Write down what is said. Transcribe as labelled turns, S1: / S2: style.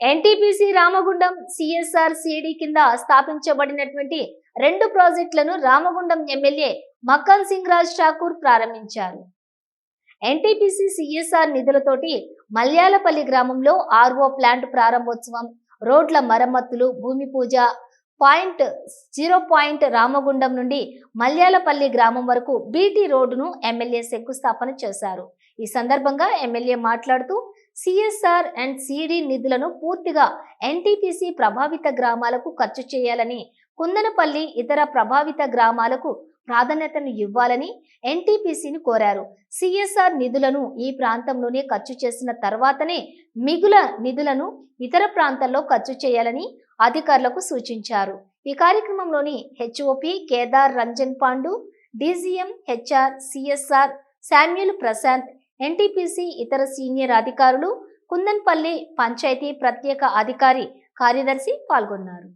S1: NTPC Ramagundam CSR CD కింద స్థాపించబడినటువంటి రెండు ప్రాజెక్టులను రామగుండం ఎమ్మెల్యే మక్కన్ సింగ్ రాజ్ ఠాకూర్ ప్రారంభించారు. ఎన్టీపీసీ సిఎస్ఆర్ నిధులతోటి మల్యాలపల్లి గ్రామంలో ఆర్ఓ ప్లాంట్ ప్రారంభోత్సవం రోడ్ల మరమ్మతులు భూమి పూజ పాయింట్ జీరో పాయింట్ రామగుండం నుండి మల్యాలపల్లి గ్రామం వరకు బీటీ రోడ్డును ఎమ్మెల్యే శంకుస్థాపన చేశారు. ఈ సందర్భంగా ఎమ్మెల్యే మాట్లాడుతూ సిఎస్ఆర్ అండ్ సిడి నిధులను పూర్తిగా ఎన్టీపీసీ ప్రభావిత గ్రామాలకు ఖర్చు చేయాలని కుందనపల్లి ఇతర ప్రభావిత గ్రామాలకు ప్రాధాన్యతను ఇవ్వాలని ఎన్టీపీసీని కోరారు. సిఎస్ఆర్ నిధులను ఈ ప్రాంతంలోనే ఖర్చు చేసిన తర్వాతనే మిగుల నిధులను ఇతర ప్రాంతాల్లో ఖర్చు చేయాలని అధికారులకు సూచించారు. ఈ కార్యక్రమంలోని HOP Kedar Ranjan Pandu DGM HR CSR Samuel Prashanth NTPC ఇతర సీనియర్ అధికారులు కుందన్పల్లి పంచాయతీ ప్రత్యేక అధికారి కార్యదర్శి పాల్గొన్నారు.